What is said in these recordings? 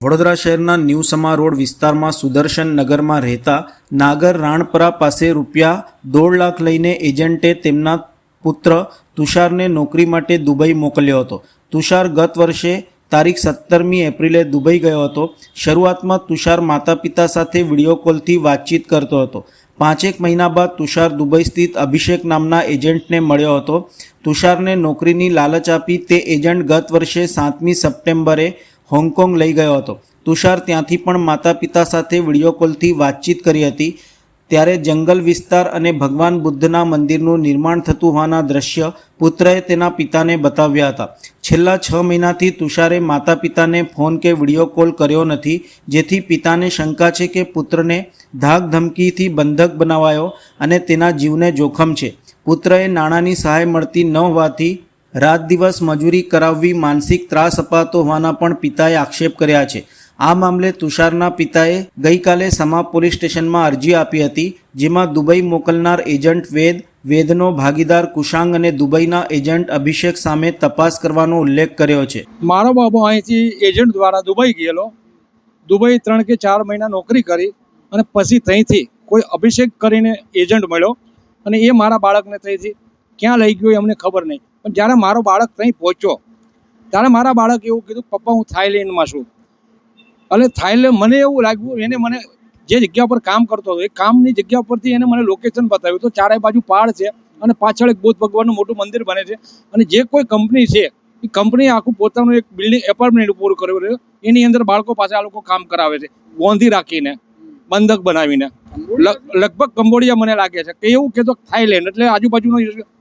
વડોદરા શહેરના ન્યૂ સમા રોડ વિસ્તારમાં સુદર્શન નગરમાં રહેતા નાગર રાણપરા પાસે રૂપિયા દોઢ લાખ લઈને એજન્ટે તેમના પુત્ર તુષારને નોકરી માટે દુબઈ મોકલ્યો હતો. તુષાર ગત વર્ષે તારીખ સત્તરમી એપ્રિલે દુબઈ ગયો હતો. શરૂઆતમાં તુષાર માતા પિતા સાથે વીડિયો કોલથી વાતચીત કરતો હતો. પાંચેક મહિના બાદ તુષાર દુબઈ સ્થિત અભિષેક નામના એજન્ટને મળ્યો હતો. તુષારને નોકરીની લાલચ આપી તે એજન્ટ ગત વર્ષે સાતમી સપ્ટેમ્બરે હોંગકોંગ લઈ ગયો હતો. તુષાર ત્યાંથી પણ માતા પિતા સાથે વીડિયો કોલથી વાતચીત કરી હતી. ત્યારે જંગલ વિસ્તાર અને ભગવાન બુદ્ધના મંદિરનું નિર્માણ થતું હોવાના દ્રશ્ય પુત્રએ તેના પિતાને બતાવ્યા હતા. છેલ્લા છ મહિનાથી તુષારે માતા પિતાને ફોન કે વીડિયો કોલ કર્યો નથી, જેથી પિતાને શંકા છે કે પુત્રને ધાક ધમકીથી બંધક બનાવાયો અને તેના જીવને જોખમ છે. પુત્રએ નાણાંની સહાય મળતી ન હોવાથી રાત દિવસ મજૂરી કરાવવી માનસિક ત્રાસ અપાતો હોવાના પણ પિતાએ આક્ષેપ કર્યા છે. આ મામલે તુષારના પિતાએ ગઈકાલે સમા પોલીસ સ્ટેશનમાં અરજી આપી હતી, જેમાં દુબઈ મોકલનાર એજન્ટ વેદ, વેદનો ભાગીદાર કુશાંગ અને દુબઈના એજન્ટ અભિષેક સામે તપાસ કરવાનો ઉલ્લેખ કર્યો છે. મારો બાબો અહીંથી એજન્ટ દ્વારા દુબઈ ગયેલો. દુબઈ ત્રણ કે ચાર મહિના નોકરી કરી અને પછી ત્યાંથી કોઈ અભિષેક કરીને એજન્ટ મળ્યો અને એ મારા બાળકને ત્યાંથી ક્યાં લઈ ગયો એ અમને ખબર નહીં. પણ જ્યારે મારો બાળક ત્યાં પહોંચ્યો. ત્યારે મારા બાળક એવું કીધું પપ્પા હું થાઈલેન્ડમાં છું. એટલે થાઈલેન્ડ મને એવું લાગ્યું એને મને જે જગ્યા પર કામ કરતો હતો એ કામની જગ્યા પરથી એને મને લોકેશન બતાવ્યું. તો ચારે બાજુ પહાડ છે અને પાછળ એક બુદ્ધ ભગવાનનું મોટું મંદિર બને છે. અને જે કોઈ કંપની છે એ કંપની આખું પોતાનું એક બિલ્ડિંગ એપાર્ટમેન્ટ પૂરું કર્યું છે. એની અંદર બાળકો પાસે આ લોકો કામ કરાવે છે ગોંધી રાખીને બંધક બનાવીને. લગ- લગભગ કંબોડિયા મને લાગે છે. કે એવું કહેતો થાઈલેન્ડ એટલે આજુબાજુનો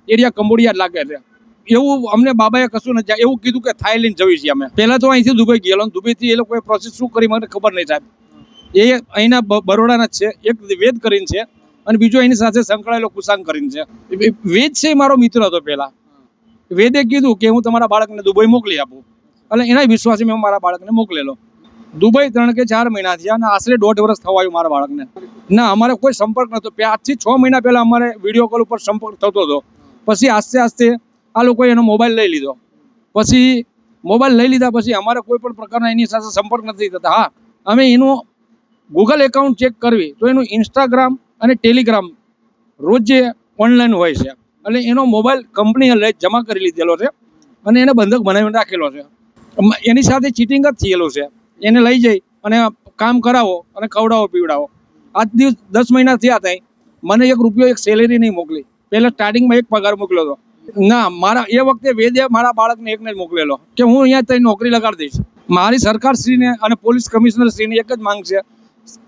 એરિયા કંબોડિયા જ લાગે છે. એવું અમને બાબાએ કશું નથી એવું કીધું કે થાઈલેન્ડ જવી છીએ અમે. પહેલાં તો અહીંથી દુબઈ ગયેલો દુબઈથી એ લોકોએ પ્રોસેસ શું કરી મને ખબર નહીં સાહેબ. એ અહીંના બરોડાના જ છે. એક વેદ કરીને છે અને બીજો એની સાથે સંકળાયેલો કુસાંગ કરીને છે. વેદ છે મારો મિત્ર હતો પહેલાં. વેદે કીધું કે હું તમારા બાળકને દુબઈ મોકલી આપું. એટલે એના વિશ્વાસે મેં મારા બાળકને મોકલેલો. દુબઈ ત્રણ કે ચાર મહિના થયા અને આશરે દોઢ વર્ષ થવા આવ્યું મારા બાળકને. ના, અમારે કોઈ સંપર્ક નહોતો. આજથી છ મહિના પહેલાં અમારે વીડિયો કોલ ઉપર સંપર્ક થતો હતો. પછી આસ્તે આસ્તે આ લોકોએ એનો મોબાઈલ લઈ લીધો. પછી મોબાઈલ લઈ લીધા પછી અમારે કોઈ પણ પ્રકારના એની સાથે સંપર્ક નથી થતા. હા, અમે એનું ગૂગલ એકાઉન્ટ ચેક કરવી તો એનું ઇન્સ્ટાગ્રામ અને ટેલિગ્રામ રોજે ઓનલાઈન હોય છે. એટલે એનો મોબાઈલ કંપનીએ લઈ જમા કરી લીધેલો છે અને એને બંધક બનાવીને રાખેલો છે. એની સાથે ચીટિંગ જ થયેલું છે. એને લઈ જઈ અને કામ કરાવો અને ખવડાવો, પીવડાવો. આજ દિવસ દસ મહિના થયા ત્યાં મને એક રૂપિયો એક સેલેરી નહીં મોકલી. પહેલાં સ્ટાર્ટિંગમાં એક પગાર મોકલ્યો હતો. ના, મારા, એ વખતે વેદે મારા બાળકને એકને જ મોકલેલો કે હું અહીંયા તઈ નોકરી લગાડી દઈશ. મારી સરકાર શ્રીને અને પોલીસ કમિશનર શ્રીની એક જ માંગ છે.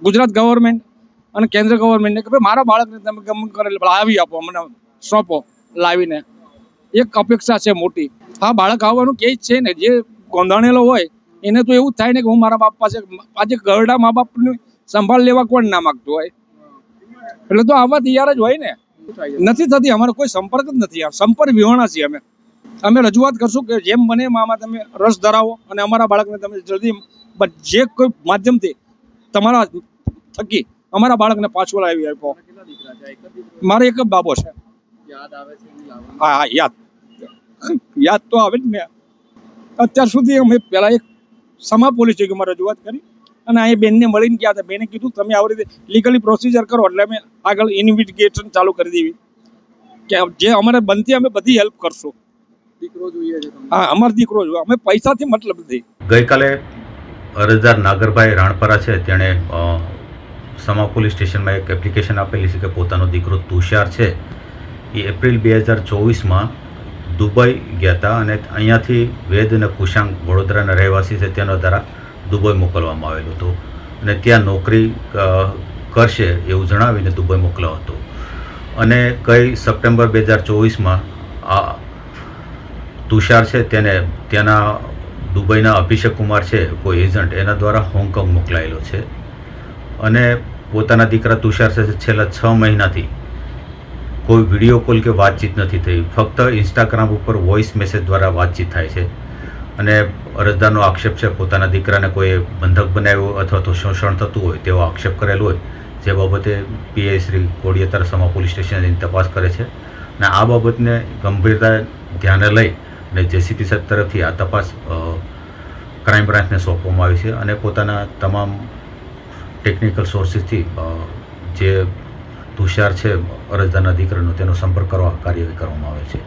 ગુજરાત ગવર્મેન્ટ અને કેન્દ્ર ગવર્મેન્ટને કે ભાઈ, મારા બાળકને તમે ગમ કરેલ લાવી આપો, મને સોંપો, લાવીને. એક અપેક્ષા છે મોટી. હા બાળક આવવાનું કે છે ને, જે ગોંધાણેલો હોય, એને તો એવું થાય ને કે હું મારા બાપ પાસે, આજે ગરડા મા બાપની સંભાળ લેવા કોણ ના માગતું હોય? એટલે તો આવવા તૈયાર જ હોય ને. નથી થતી, અમારો કોઈ સંપર્ક જ નથી. સંપર્ક વિહોણા છીએ અમે. અમે રજૂઆત કરશું કે જેમ બને એમ તમે રસ ધરાવો અને અમારા બાળકને તમે જલ્દી જે કોઈ માધ્યમથી તમારા થકી અમારા બાળકને પાછું લાવી આપો મારે એક જ બાબો છે. હા હા, યાદ. યાદ તો આવે જ ને. અત્યાર સુધી અમે પહેલાં એક સમા પોલીસ ચોકીમાં રજૂઆત કરી. અને અહીંયા બેનને મળીને ગયા હતા. બેને કીધું તમે આવી રીતે લીગલી પ્રોસિજર કરો એટલે અમે આગળ ઇન્વેસ્ટિગેશન ચાલુ કરી દેવી. કે જે અમારે બનતી અમે બધી હેલ્પ કરશું. હા અમારો દીકરો જો અમે પૈસાથી મતલબ નથી. ગઈકાલે અરજદાર નાગરભાઈ રાણપરા છે. તેણે સમા પોલીસ સ્ટેશનમાં એક એપ્લિકેશન આપેલી છે કે પોતાનો દીકરો તુષાર છે. એ એપ્રિલ બે હજાર ચોવીસમાં દુબઈ ગયા હતા અને અહીંયાથી વેદ અને કુશાંગ વડોદરાના રહેવાસી છે. તેના દ્વારા દુબઈ મોકલવામાં આવેલું હતું. અને ત્યાં નોકરી કરશે એવું જણાવીને દુબઈ મોકલ્યો હતો. અને કઈ સપ્ટેમ્બર બે હજાર ચોવીસમાં આ તુષાર છે તેને ત્યાંના દુબઈના અભિષેક કુમાર છે, કોઈ એજન્ટ, એના દ્વારા હોંગકોંગ મોકલાયેલો છે. અને પોતાના દીકરા તુષાર સાથે છેલ્લા છ મહિનાથી કોઈ વીડિયો કોલ કે વાતચીત નથી થઈ. ફક્ત ઇન્સ્ટાગ્રામ ઉપર વોઇસ મેસેજ દ્વારા વાતચીત થાય છે. અને અરજદારનો આક્ષેપ છે પોતાના દીકરાને કોઈ બંધક બનાવ્યો અથવા તો શોષણ થતું હોય તેવો આક્ષેપ કરેલો હોય, જે બાબતે પીઆઈ શ્રી કોડિયેતર સમા પોલીસ સ્ટેશનની તપાસ કરે છે. અને આ બાબતને ગંભીરતા ધ્યાને લઈ અને જેસીપી સાહેબ તરફથી આ તપાસ ક્રાઇમ બ્રાન્ચને સોંપવામાં આવી છે અને પોતાના તમામ ટેકનિકલ સોર્સિસથી જે તુષાર છે અરજદારના દીકરાનો તેનો સંપર્ક કરવા કાર્યવાહી કરવામાં આવે છે.